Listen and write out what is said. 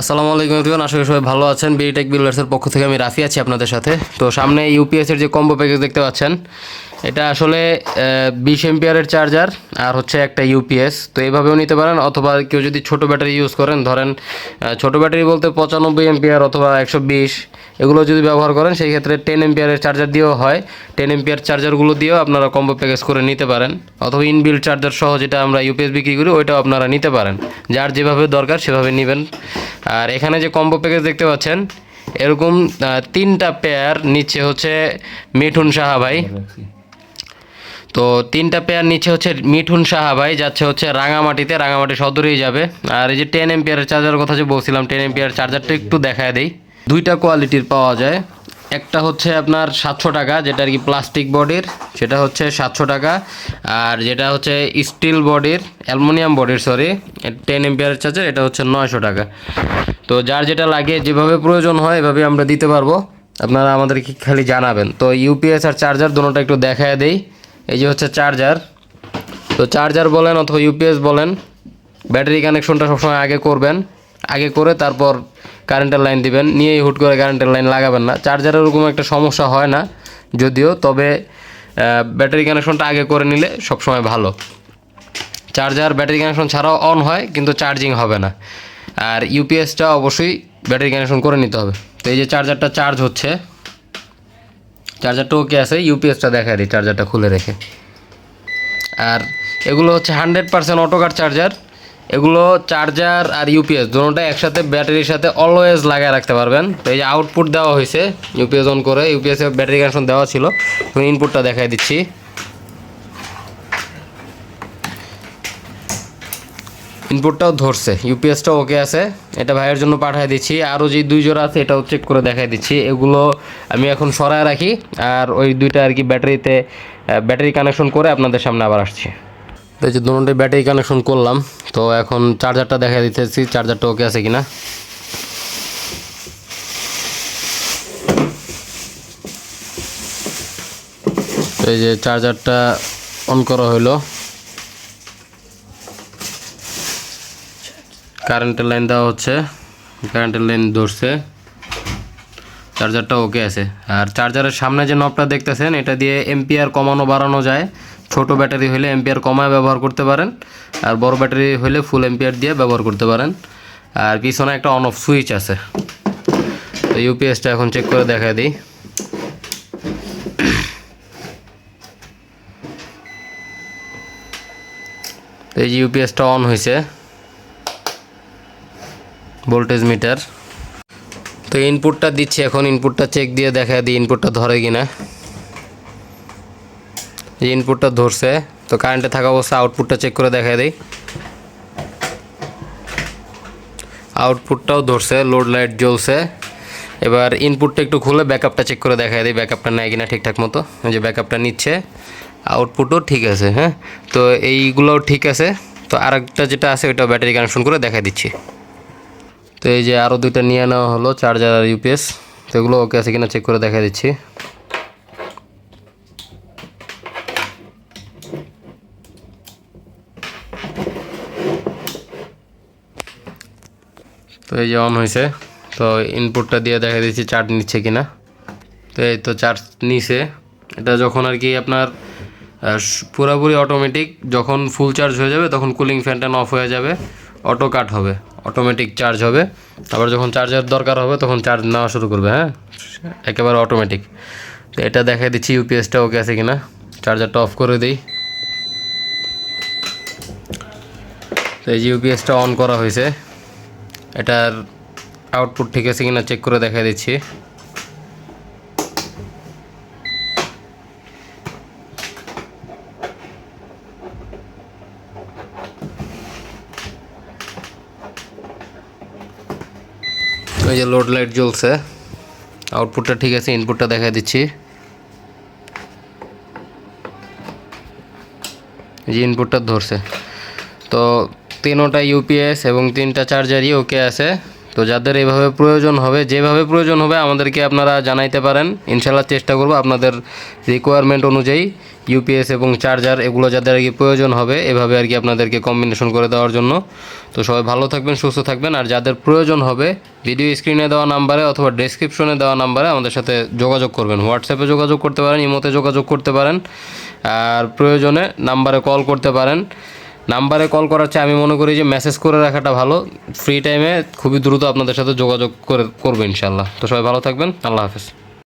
আসসালামু আলাইকুম এভরিওয়ান, আশা করি সবাই ভালো আছেন। বিটেক বিল্ডার্সের পক্ষ থেকে আমি রাফি আছি আপনাদের সাথে। তো সামনে ইউপিএস এর যে কম্বো প্যাকেজ দেখতে পাচ্ছেন, এটা আসলে বিশ এমপিয়ারের চার্জার আর হচ্ছে একটা ইউপিএস তো এইভাবেও নিতে পারেন, অথবা কেউ যদি ছোট ব্যাটারি ইউজ করেন, ধরেন ছোট ব্যাটারি বলতে পঁচানব্বই এমপিয়ার অথবা একশো বিশ, এগুলো যদি ব্যবহার করেন, সেই ক্ষেত্রে টেন এমপিয়ারের চার্জার দিয়েও হয়। টেন এমপিয়ার চার্জারগুলো দিয়েও আপনারা কম্বো প্যাকেজ করে নিতে পারেন, অথবা ইনবিল্ড চার্জার সহ যেটা আমরা ইউপিএস বিক্রি করি, ওইটাও আপনারা নিতে পারেন। যার যেভাবে দরকার, সেভাবে নেবেন। আর এখানে যে কম্বো প্যাকেজ দেখতে পাচ্ছেন, এরকম তিনটা পেয়ার নিচে হচ্ছে মিঠুন সাহা ভাই। তো তিনটা পেয়ার নিচে হচ্ছে মিঠুন সাহা ভাই, যাচ্ছে হচ্ছে রাঙামাটিতে, রাঙামাটি সদরেই যাবে। আর এই যে টেন এম্পিয়ারের চার্জারের কথা যে বলছিলাম টেন এম্পিয়ার চার্জারটা একটু দেখায় দেই। দুইটা কোয়ালিটির পাওয়া যায়। একটা হচ্ছে আপনার সাতশো টাকা, যেটা আর কি প্লাস্টিক বডির সেটা হচ্ছে সাতশো টাকা। আর যেটা হচ্ছে স্টিল বডির অ্যালুমিনিয়াম বডির সরি টেন এমপিয়ারের চার্জার এটা হচ্ছে নয়শো টাকা। তো যার যেটা লাগে, যেভাবে প্রয়োজন হয়, এভাবে আমরা দিতে পারব। আপনারা আমাদেরকে খালি জানাবেন। তো ইউপিএস আর চার্জার দুটোটা একটু দেখায় দেই। এই যে হচ্ছে চার্জার তো চার্জার বলেন অথবা ইউপিএস বলেন ব্যাটারি কানেকশনটা সবসময় আগে করবেন। আগে করে তারপর কারেন্টের লাইন দিবেন। নিয়েই হুট করে কারেন্টের লাইন লাগাবেন না। চার্জারের ওরকম একটা সমস্যা হয় না, যদিও, তবে ব্যাটারি কানেকশনটা আগে করে নিলে সবসময় ভালো। চার্জার ব্যাটারি কানেকশন ছাড়াও অন হয়, কিন্তু চার্জিং হবে না। আর ইউপিএসটা অবশ্যই ব্যাটারি কানেকশন করে নিতে হবে। তো এই যে চার্জারটা চার্জ হচ্ছে চার্জারটা ওকে আছে? ইউপিএসটা দেখায় দিই চার্জারটা খুলে রেখে। আর এগুলো হচ্ছে হান্ড্রেড পার্সেন্ট অটোকার চার্জার এগুলো চার্জার আর ইউপিএস দুটোটা একসাথে ব্যাটারির সাথে অলওয়েজ লাগায় রাখতে পারবেন। তো এই যে আউটপুট দেওয়া হয়েছে ইউপিএস অন করে ইউপিএস ব্যাটারি কানেকশন দেওয়া ছিল। তো ইনপুটটা দেখাই দিচ্ছি। ইনপুটটাও ধরছে ইউপিএসটাও ওকে আছে। এটা ভাইয়ের জন্য পাঠিয়ে দিচ্ছি। আরও যে দুই জোড়া আছে, এটাও চেক করে দেখাই দিচ্ছি। এগুলো আমি এখন সরায় রাখি। আর ওই দুইটা আর কি ব্যাটারিতে ব্যাটারি কানেকশন করে আপনাদের সামনে আবার আসছি। তো যে দুটোটাই ব্যাটারি কানেকশন করলাম, তো এখন চার্জারটা দেখা দিতেছি চার্জারটা ওকে আছে কিনা? তো এই যে চার্জারটা অন করা হলো কারেন্টের লাইন দেওয়া হচ্ছে কারেন্টের লাইন ধরছে। চার্জারটা ওকে আছে। আর চার্জারের সামনে যে নবটা দেখতেছেন, এটা দিয়ে এম্পিয়ার কমানো বাড়ানো যায়। ছোট ব্যাটারি হলে এম্পিয়ার কমায় ব্যবহার করতে পারেন, আর বড় ব্যাটারি হলে ফুল এম্পিয়ার দিয়ে ব্যবহার করতে পারেন। আর পিছনে একটা অন অফ সুইচ আছে। তো ইউপিএসটা এখন চেক করে দেখা দিই। এই যে ইউপিএসটা অন হয়েছে। ভোল্টেজ মিটার তো ইনপুটটা দিচ্ছি এখন ইনপুটটা চেক দিয়ে দেখা দিই ইনপুটটা ধরে কিনা। এই ইনপুটটা ধরছে, তো কারেন্টে থাকা অবস্থায় আউটপুটটা চেক করে দেখা দিই। আউটপুটটাও ধরছে লোড লাইট জ্বলছে। এবার ইনপুটটা একটু খুলে ব্যাকআপটা চেক করে দেখা দিই ব্যাকআপটা নেয় কিনা ঠিকঠাক মতো। যে ব্যাকআপটা নিচ্ছে আউটপুটও ঠিক আছে হ্যাঁ? তো এইগুলোও ঠিক আছে, তো আরেকটা যেটা আছে ওইটা ব্যাটারি কানেকশন করে দেখা দিচ্ছি। তো এই যে আরও দুইটা নিয়ে নেওয়া হলো চার্জার আর ইউপিএস তো এগুলো ওকে আছে কিনা চেক করে দেখা দিচ্ছি। এই যে অন হয়েছে তো ইনপুটটা দিয়ে দেখা দিচ্ছি চার্জ নিচ্ছে কিনা। তো এই তো চার্জ নিছে। এটা যখন আর কি আপনার পুরোপুরি অটোমেটিক যখন ফুল চার্জ হয়ে যাবে, তখন কুলিং ফ্যানটা অফ হয়ে যাবে অটো কাট হবে অটোমেটিক চার্জ হবে। আবার যখন চার্জার দরকার হবে, তখন চার্জ নেওয়া শুরু করবে হ্যাঁ? একেবারে অটোমেটিক তো এটা দেখা দিচ্ছি ইউপিএসটা ওকে আছে কিনা। চার্জারটা অফ করে দিই। তো এই যে ইউপিএসটা অন করা হয়েছে এটার আউটপুট ঠিক আছে কিনা চেক করে দেখা দিচ্ছি। ওই যে লোড লাইট জ্বলছে আউটপুটটা ঠিক আছে ইনপুটটা দেখা দিচ্ছি। এই যে ইনপুটটা ধরছে। তো তিনোটা ইউপিএস এবং তিনটা চার্জারই ওকে আছে। তো যাদের এইভাবে প্রয়োজন হবে, যেভাবে প্রয়োজন হবে আমাদেরকে আপনারা জানাইতে পারেন। ইনশাল্লাহ চেষ্টা করব আপনাদের রিকোয়ারমেন্ট অনুযায়ী ইউপিএস এবং চার্জার এগুলো যাদের আর কি প্রয়োজন হবে, এভাবে আর কি আপনাদেরকে কম্বিনেশন করে দেওয়ার জন্য। তো সবাই ভালো থাকবেন, সুস্থ থাকবেন। আর যাদের প্রয়োজন হবে ভিডিও স্ক্রিনে দেওয়া নাম্বারে অথবা ডেসক্রিপশনে দেওয়া নাম্বারে আমাদের সাথে যোগাযোগ করবেন। হোয়াটসঅ্যাপে যোগাযোগ করতে পারেন ইমোতে যোগাযোগ করতে পারেন। আর প্রয়োজনে নাম্বারে কল করতে পারেন। নাম্বারে কল করার চেয়ে আমি মনে করি যে মেসেজ করে রাখাটা ভালো। ফ্রি টাইমে খুবই দ্রুত আপনাদের সাথে যোগাযোগ করে, করবে ইনশাল্লাহ তো সবাই ভালো থাকবেন, আল্লাহ হাফেজ।